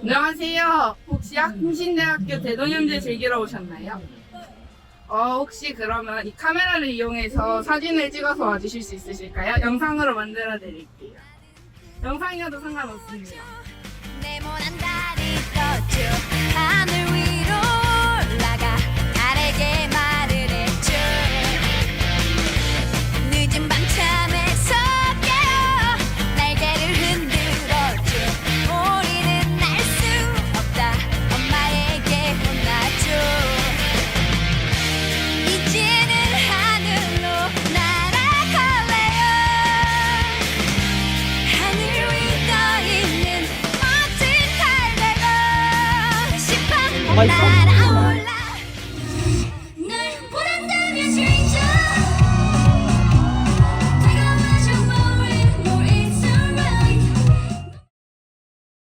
안녕하세요. 혹시 흥신대학교 대동현대 즐기러 오셨나요? 어, 혹시 그러면 이 카메라를 이용해서 사진을 찍어서 와주실 수 있으실까요? 영상으로 만들어 드릴게요. 영상이어도 상관없습니다. ไว้